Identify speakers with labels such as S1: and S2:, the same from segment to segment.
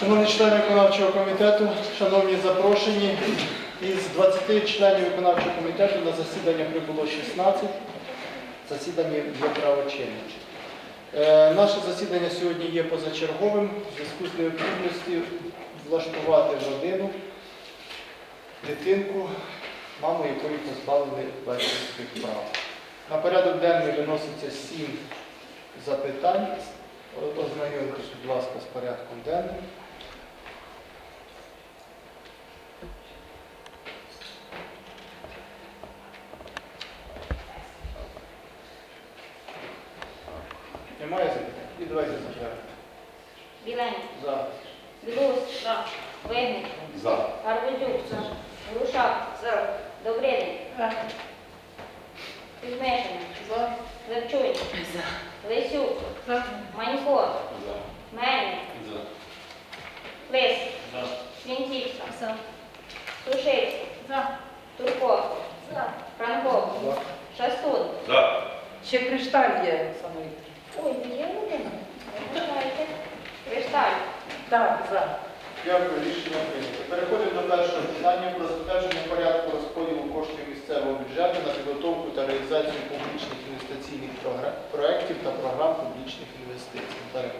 S1: Шановні члени виконавчого комітету, шановні запрошені, із 20 членів виконавчого комітету на засідання прибуло 16. Засідання є правочинне. Наше засідання сьогодні є позачерговим в зв'язку з необхідністю влаштувати родину дитинку, маму якої позбавили батьківських прав. На порядок денний виноситься сім запитань. О- Ознайомтесь, будь ласка, з порядком денним. Немає запитань? І давайте затвердимо.
S2: Біленький,
S1: За.
S2: Білус, Винник,
S3: За.
S2: Гарбузюк, Грушак, Добридин, Кузьмешин, Левчуй, Лисюк, Манько, Мельник, Лис, Свінтівська, Сушицький, Турко, Франков, Шастун.
S3: За.
S4: Ще кришталь є саме.
S2: Ой, не є людина? Не вважайте. Кришталь.
S4: Так, за.
S1: Дякую, рішення прийнято. Переходимо до першого питання про затвердження порядку розподілу коштів місцевого бюджету на підготовку та реалізацію публічних інвестиційних програ- проєктів та публічних інвестицій. Наталія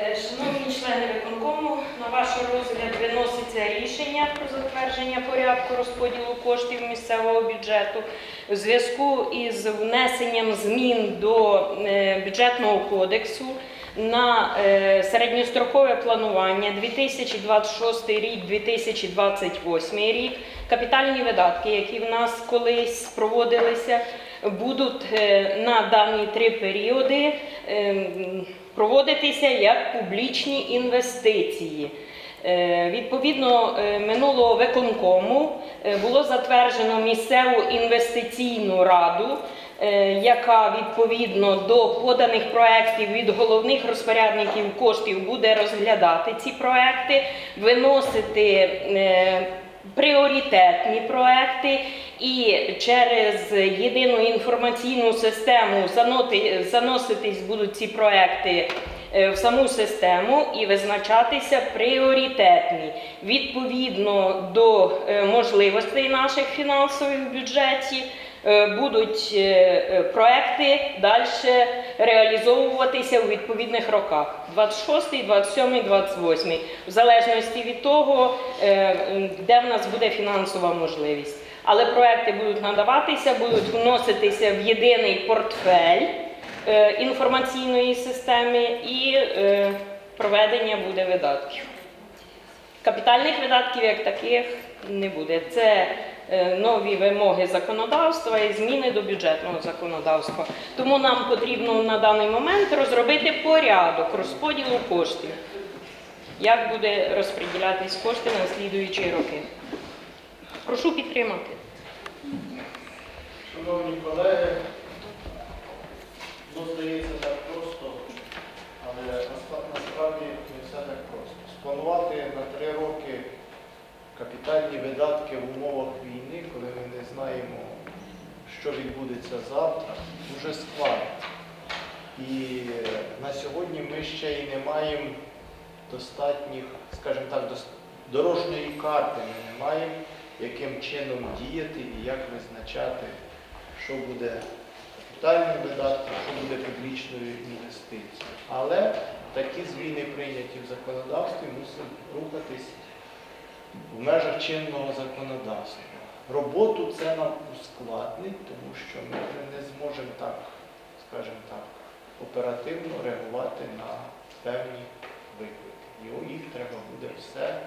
S5: Е, Шановні члени виконкому, на ваш розгляд виноситься рішення про затвердження порядку розподілу коштів місцевого бюджету у зв'язку із внесенням змін до е, бюджетного кодексу на е, середньострокове планування 2026 рік, 2028 рік. Капітальні видатки, які в нас колись проводилися, будуть е, на дані три періоди ем, проводитися як публічні інвестиції. Е, Відповідно, е, минулого виконкому було затверджено місцеву інвестиційну раду, яка відповідно до поданих проєктів від головних розпорядників коштів буде розглядати ці проекти, виносити пріоритетні проекти і через єдину інформаційну систему заноситись будуть ці проекти е, в саму систему і визначатися пріоритетні відповідно до е, можливостей наших фінансових в бюджеті. е, Будуть проекти далі реалізовуватися у відповідних роках 26, 27, 28, в залежності від того, е, де в нас буде фінансова можливість. Але проекти будуть надаватися, будуть вноситися в єдиний портфель е, інформаційної системи і е, проведення буде видатків. Капітальних видатків як таких не буде. Це нові вимоги законодавства і зміни до бюджетного законодавства. Тому нам потрібно на даний момент розробити порядок розподілу коштів. Як буде розподілятись кошти на слідуючі роки? Прошу підтримати.
S1: Шановні колеги, ну, здається так просто, але насправді не все так просто. Спланувати на три роки капітальні видатки в умовах війни, коли ми не знаємо, що відбудеться завтра, дуже складно. І е, на сьогодні ми ще й не маємо достатніх, скажімо так, дорожньої карти ми не маємо, яким чином діяти і як визначати, що буде капітальним видатком, що буде публічною інвестицією. Але такі зміни прийняті в законодавстві мусимо рухатись в межах чинного законодавства. Роботу це нам ускладнить, тому що ми вже не зможемо так, скажімо так, оперативно реагувати на певні виклики. І їх треба буде все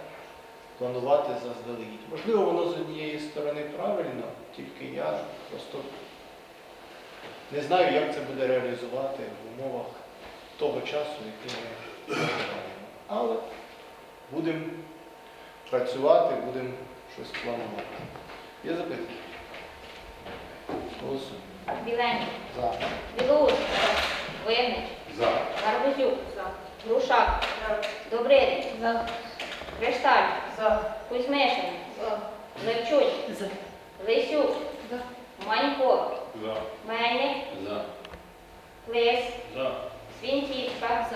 S1: планувати заздалегідь. Можливо, воно з однієї сторони правильно, тільки я просто не знаю, як це буде реалізувати в умовах того часу, який ми. Але будемо працювати, будемо щось планувати. Є запитання? Голосуємо.
S2: Біленький,
S1: За.
S2: Білус, Винник,
S3: За.
S2: Гарбузюк, Грушак, Добридин, Кришталь, Кузьмешин, Левчуй,
S4: За.
S2: Лисюк, Манько,
S3: За.
S2: Мельник,
S3: За.
S2: Лис,
S3: За.
S2: Свінтівська,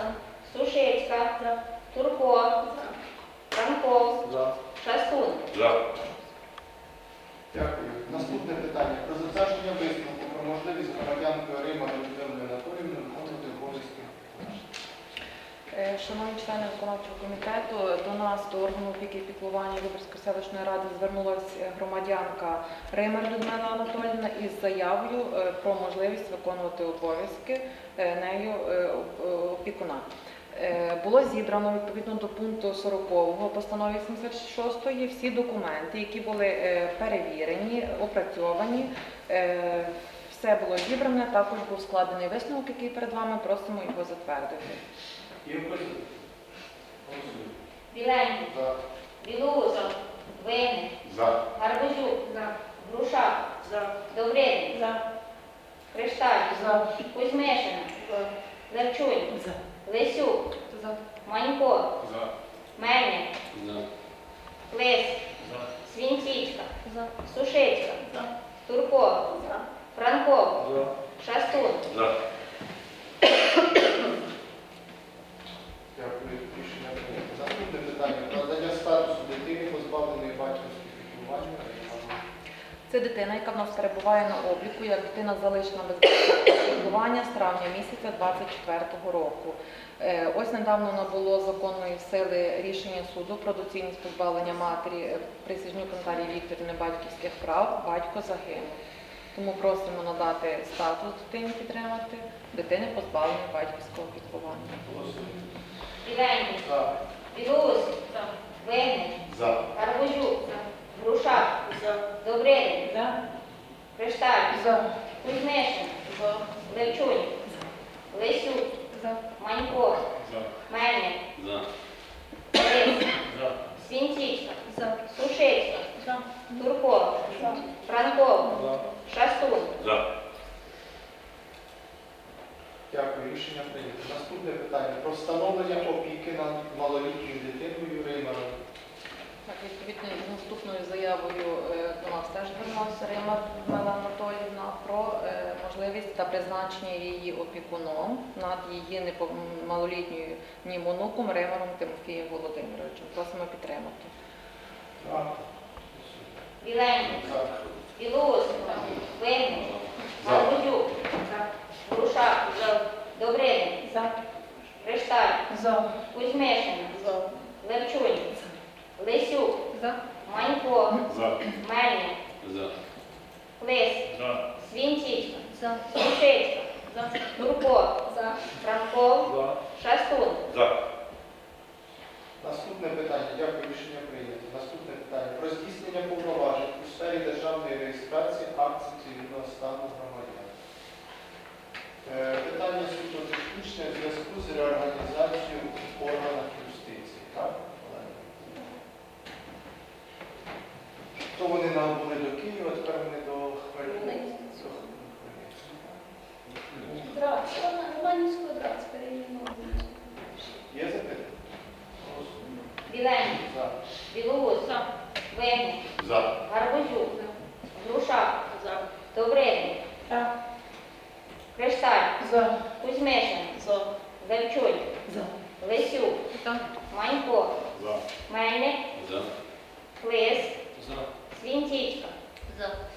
S2: Сушицька, Турко,
S1: За.
S2: Шастун.
S3: За.
S1: Дякую. Наступне питання про затвердження висновку про можливість громадянкою Рима Людмилою Анатоліївни виконувати обов'язки.
S6: Е, Шановні члени виконавчого комітету, до нас, до органу опіки і піклування Виборської селищної ради звернулася громадянка Ример Людмила Анатоліївна із заявою е, про можливість виконувати обов'язки е, нею е, е, опікуна. Е, Було зібрано відповідно до пункту 40 постанови 76 всі документи, які були е, перевірені, опрацьовані. Е, Все було зібране, також був складений висновок, який перед вами просимо його затвердити.
S2: Біленький.
S1: За.
S2: Білоус. Винник.
S3: За.
S2: Гарбузюк. Груша. Добридин. Кришталь.
S4: За.
S2: Кузьмишина. Левчунь.
S4: За.
S2: Лисюк.
S6: За.
S2: Манько.
S3: За.
S2: Мельник.
S3: За.
S2: Лис. Свінтічка. Сушицька. Турко. Франков. Шастун.
S3: За.
S1: Дякую. Рішення прийнято. Наступне питання про надання статусу дитини, позбавленої батьківських піклування.
S6: Це дитина, яка в нас перебуває на обліку, як дитина залишена без піклування з травня місяця 24 року. Е, Ось недавно набуло законної сили рішення суду про доцільність позбавлення матері е, Присяжнюк Наталії Вікторівни батьківських прав. Батько загинув. Тому просимо надати статус дитині підтримати, дитини позбавлення батьківського піклування.
S2: Біленький.
S1: За.
S2: Білоус. Гарбузюк. Груша. Добридин.
S4: За.
S2: Кришталь.
S4: За.
S2: Кузьмишин. Левчунь. Лисюк.
S6: За.
S2: Манько.
S3: За.
S2: Мельник.
S3: За.
S2: Лис.
S3: За.
S2: Свінтічка.
S6: За.
S2: Сушицька. Турко. Франков. Шастун.
S3: За.
S1: Дякую. Рішення прийнято. Наступне питання про встановлення опіки над малолітньою дитиною Римаром.
S6: Так, відповідно з наступною заявою е, до нас теж звернулася Рима Людмила Анатоліївна про е, можливість та призначення її опікуном над її малолітньою нім онуком Римаром Тимофієм Володимировичем. Просимо підтримати.
S1: За.
S2: Біленький.
S1: За.
S2: Білоус. Винник.
S3: За.
S2: Гарбузюк. Груша. Добридин.
S6: За.
S2: Кришталь.
S4: За.
S2: Кузьмишин. Левчунь. Лисюк.
S6: За.
S2: Манько.
S3: За.
S2: Мельник.
S3: За.
S2: Лис.
S3: За.
S2: Свінтічка.
S6: За.
S2: Сушицька. Турко. Франков.
S3: За.
S2: Шастун.
S3: За.
S1: Наступне питання. Дякую. Рішення прийнято. Наступне питання про здійснення повноважень у сфері державної реєстрації акцій цивільного стану громадян. Е, Питання суто технічне в зв'язку з реорганізацією в
S2: Романівського драць перейменовано.
S1: Є запитання? Голосуємо.
S2: Біленький.
S1: За.
S2: Винник.
S3: За.
S2: Гарбузюк. Груша. Добридин. Кришталь.
S4: За.
S2: Кузьмишин. Левчунь.
S4: За.
S2: Лисюк. Манько.
S3: За.
S2: Мельник.
S3: За.
S2: Лис.
S3: За.
S2: Свінтічка.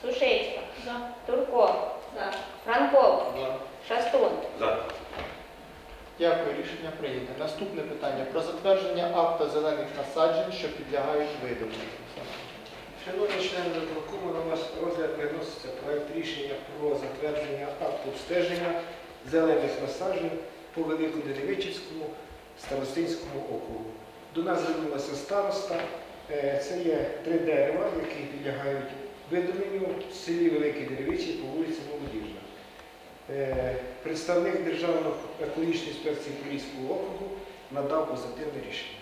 S2: Сушицька. Турко. Франков. Шастун.
S3: За.
S1: Дякую, рішення прийнято. Наступне питання про затвердження акта зелених насаджень, що підлягають видаленню.
S7: Шановні члени виконкому, на ваш розгляд виноситься проект рішення про затвердження акту обстеження зелених насаджень по Великодеревичівському старостинському округу. До нас звернулася староста. Е, Це є три дерева, які підлягають видаленню в селі Великий Деревичі по вулиці Молодіжна. Е, Представник Державної екологічної інспекції Поліського округу надав позитивне рішення.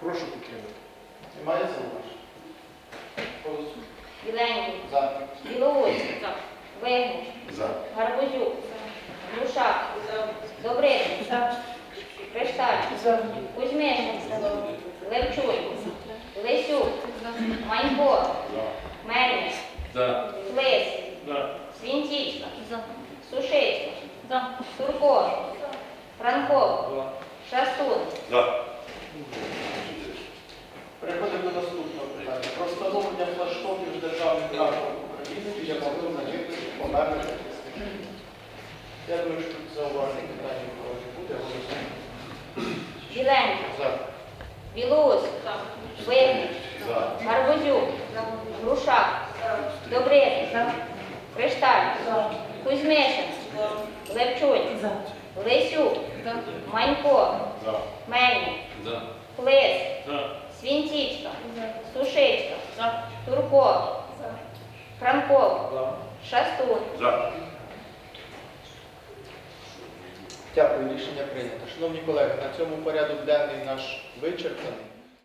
S7: Прошу підтримати.
S1: Немає зауважень? Голосуємо.
S2: Біленький.
S1: За.
S2: Білоус. Винник.
S3: За.
S2: Гарбузюк. Груша. Добридин. Кришталь.
S4: За.
S2: Кузьмишин. Левчунь. Лисюк. Манько.
S3: За.
S2: Мельник.
S3: За.
S2: Лис.
S3: За.
S2: Свінтічка. Сушицька. Турко. Франков. Шастун.
S3: За.
S1: Переходимо до дітям захисників. Я думаю, що тут зауважень питання нікого не буде. Голосуємо.
S2: Біленький,
S1: За.
S2: Білоус, Вигнич, Гарбузюк, Грушак, Добринич, Кришталь, Кузьмишин, Левчунь, Лисюк, Манько, Мельник, Плис, Свінтічка, Сушичка, Турков, Франков, Шастун,
S1: Дякую, рішення прийнято. Шановні колеги, на цьому порядок денний наш вичерпаний.